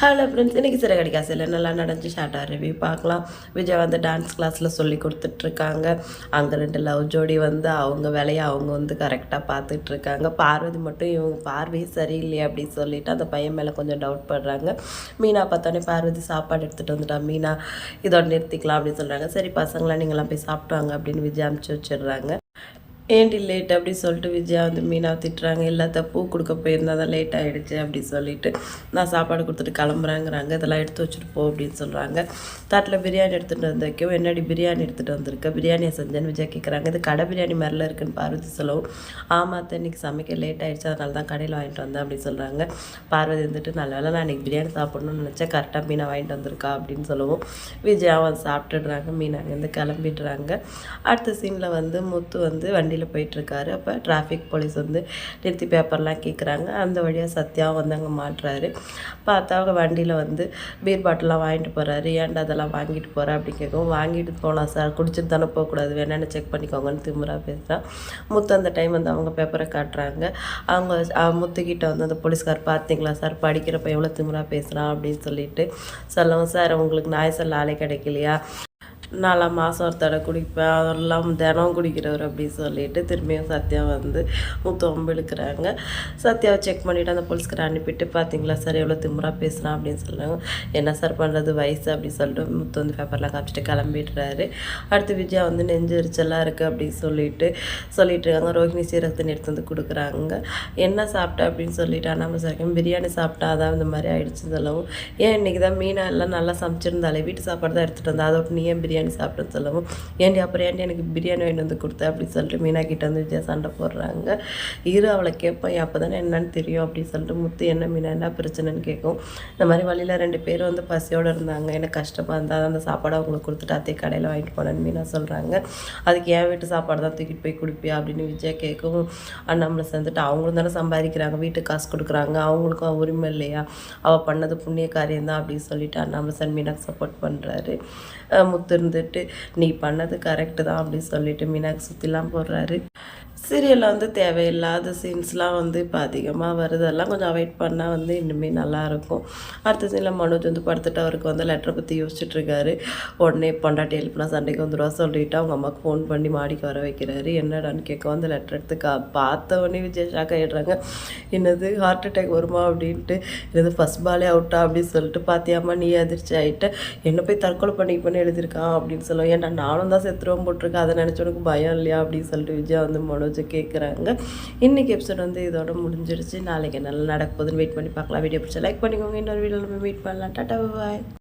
Hello friends இன்றைக்கி சிறகடி காசில் நல்லா நடந்து ஷார்ட்டாக ரிவ்யூ பார்க்கலாம். விஜய் வந்து டான்ஸ் கிளாஸில் சொல்லி கொடுத்துட்ருக்காங்க. அங்கே ரெண்டு லவ் ஜோடி வந்து அவங்க வேலையை அவங்க வந்து கரெக்டாக பார்த்துட்ருக்காங்க. பார்வதி மட்டும் இவங்க பார்வையே சரியில்லையே அப்படின்னு சொல்லிட்டு அந்த பையன் மேலே கொஞ்சம் டவுட் படுறாங்க. மீனா பார்த்தோன்னே பார்வதி சாப்பாடு எடுத்துகிட்டு வந்துட்டா. மீனா இதோட நிறுத்திக்கலாம் அப்படின்னு சொல்கிறாங்க சரி பசங்களாம் நீங்களாம் போய் சாப்பிட்டு வாங்க அப்படின்னு விஜய் அமுச்சு வச்சிடுறாங்க. ஏன்டி லேட் அப்படி சொல்லிட்டு விஜயா வந்து மீனா திட்டுறாங்க. எல்லாத்த பூ கொடுக்க போயிருந்தா தான் லேட் ஆகிடுச்சு அப்படி சொல்லிட்டு. நான் சாப்பாடு கொடுத்துட்டு கிளம்புறாங்கிறாங்க. இதெல்லாம் எடுத்து வச்சுட்டு போ அப்படின்னு சொல்கிறாங்க தட்டில் பிரியாணி எடுத்துகிட்டு வந்து வைக்கவும் என்னடி பிரியாணி எடுத்துகிட்டு வந்திருக்க? பிரியாணியை செஞ்சேன்னு விஜயா கேட்குறாங்க இது கடை பிரியாணி மாதிரில இருக்குன்னு பார்வதி சொல்லவும் ஆமாம் இன்னைக்கு சமைக்க லேட் ஆகிடுச்சு அதனால தான் கடையில் வாங்கிட்டு வந்தேன். அப்படின்னு சொல்கிறாங்க பார்வதி வந்துட்டு நல்ல வேலை நான் இன்றைக்கி பிரியாணி சாப்பிட்ணுன்னு நினச்சேன். கரெக்டாக மீனை வாங்கிட்டு வந்திருக்கா? அப்படின்னு சொல்லவும் விஜயா வந்து சாப்பிட்டுடுறாங்க. மீன் அங்கேருந்து கிளம்பிடுறாங்க. அடுத்த சீனில் வந்து முத்து வந்து வண்டி வண்டியில் போயிட்டுருக்காரு. அப்போ டிராஃபிக் போலீஸ் வந்து நிறுத்தி பேப்பர்லாம் கேட்குறாங்க அந்த வழியாக சத்யா வந்து அங்கே மாட்டுறாரு. பார்த்தா அவங்க வண்டியில் வந்து பீர் பாட்டிலாம் வாங்கிட்டு போகிறாரு ஏன்டா அதெல்லாம் வாங்கிட்டு போகிறேன் அப்படின்னு கேட்கும் வாங்கிட்டு போகலாம் சார் குடிச்சிட்டு தானே போகக்கூடாது. வேணான்னு செக் பண்ணிக்கோங்கன்னு திமுறா பேசுகிறான் முத்து அந்த டைம் வந்து அவங்க பேப்பரை காட்டுறாங்க. அவங்க முத்துக்கிட்ட வந்து அந்த போலீஸ்கார் பார்த்தீங்களா சார் படிக்கிறப்ப எவ்வளோ திமுறா பேசுகிறான் அப்படின்னு சொல்லிட்டு சொல்லவும் சார் உங்களுக்கு நாய் சொல்ல ஆளே கிடைக்கலையா? நாலாம் மாதம் ஒரு தடவை குடிப்பேன். அதெல்லாம் தினம் குடிக்கிறவர் அப்படின்னு சொல்லிட்டு திரும்பியும் சத்யா வந்து முத்தம் இழுக்கிறாங்க சத்யாவை செக் பண்ணிவிட்டு அந்த போலீஸ்காரை அனுப்பிட்டு பார்த்தீங்களா சார் எவ்வளோ திமுறாக பேசுகிறான் அப்படின்னு சொல்கிறாங்க என்ன சார் பண்ணுறது வயசு அப்படின்னு சொல்லிட்டு முத்து வந்து பேப்பர்லாம் காமிச்சிட்டு கிளம்பிடுறாரு. அடுத்து விஜயா வந்து நெஞ்சு எரிச்சலாக இருக்குது அப்படின்னு சொல்லிட்டு சொல்லிட்டு இருக்காங்க. ரோஹிணி சீரகத்தை எடுத்து வந்து கொடுக்குறாங்க. என்ன சாப்பிட்டா? அப்படின்னு சொல்லிட்டு அண்ணாமலை சார் பிரியாணி சாப்பிட்டா அதான் இந்த மாதிரி ஆயிடுச்சு சொல்லவும். ஏன் இன்னைக்கு தான் மீனெல்லாம் நல்லா சமைச்சிருந்தாலே வீட்டு சாப்பாடு தான் எடுத்துகிட்டு வந்தா? அதோட நீ ஏன் பிரியாணி பிரியாணி சாப்பிட சொல்லவும் ஏன்டி அப்புறம் ஏன்டி எனக்கு பிரியாணி வாங்கிட்டு வந்து கொடுத்த? அப்படின்னு சொல்லிட்டு மீனா கிட்ட வந்து விஜயா சண்டை போடுறாங்க. இரு அவளை கேட்பேன் அப்போ தானே என்னன்னு தெரியும்? அப்படின்னு சொல்லிட்டு முத்து என்ன மீனா என்ன பிரச்சனைன்னு கேட்கும். இந்த மாதிரி வழியில் ரெண்டு பேரும் வந்து பசியோடு இருந்தாங்க. எனக்கு கஷ்டமாக இருந்தால் அந்த சாப்பாடை அவங்களுக்கு கொடுத்துட்டு அதே கடையில் வாங்கிட்டு போனேன்னு மீனா சொல்கிறாங்க அதுக்கு என் வீட்டு சாப்பாடு தான் தூக்கிட்டு போய் கொடுப்பியா? அப்படின்னு விஜயா கேட்கும் அண்ணாமலை சேர்ந்துட்டு அவங்களும் தானே சம்பாதிக்கிறாங்க. வீட்டுக்கு காசு கொடுக்குறாங்க. அவங்களுக்கும் உரிமை இல்லையா? அவள் பண்ணது புண்ணிய காரியம் தான். அப்படின்னு சொல்லிட்டு அண்ணாமலை சார் மீனாக்கு சப்போர்ட் பண்ணுறாரு முத்து இருந்துட்டு நீ பண்ணது கரெக்டு தான் அப்படின்னு சொல்லிட்டு மீனாக்கு சுற்றிலாம் போடுறாரு சீரியலில் வந்து தேவையில்லாத சீன்ஸ்லாம் வந்து இப்போ அதிகமாக வருது. அதெல்லாம் கொஞ்சம் அவாய்ட் பண்ணால் வந்து இன்னுமே நல்லாயிருக்கும் அடுத்த சீனில் மனோஜ் வந்து படுத்துட்டு அவருக்கு வந்து லெட்டரை பற்றி யோசிச்சுட்டு இருக்காரு உடனே பொண்டாட்டி எழுப்புனா சண்டைக்கு வந்துடுவா சொல்லிட்டு அவங்க அம்மாவுக்கு ஃபோன் பண்ணி மாடிக்கு வர வைக்கிறாரு. என்னடான்னு கேட்க வந்து லெட்டர் எடுத்து கா பார்த்த உடனே விஜய் ஷாக் ஆகிடுறாங்க என்னது ஹார்ட் அட்டாக் வருமா அப்படின்ட்டு. என்னது ஃபஸ்ட் பாலே அவுட்டா அப்படின்னு சொல்லிட்டு பார்த்தியாமா நீ அதிர்ச்சி ஆகிட்ட என்ன போய் தற்கொலை பண்ணிப்பேன்னு எழுதியிருக்கான்? அப்படின்னு சொல்லுவோம் ஏன்டா நானும் தான் செத்துருவோம் போட்டிருக்கேன். அதை நினச்சவனுக்கு பயம் இல்லையா அப்படின்னு சொல்லிட்டு விஜயா வந்து மனோஜ் கேட்குறாங்க இன்றைக்கி எபிசோட் வந்து இதோட முடிஞ்சிருச்சு. நாளைக்கு நல்லா நடக்குதுன்னு வெயிட் பண்ணி பார்க்கலாம். வீடியோ பிடிச்சா லைக் பண்ணிக்கோங்க. இன்னொரு வீடியோவில் நம்ம மீட் பண்ணலாம். டாட்டா பாய்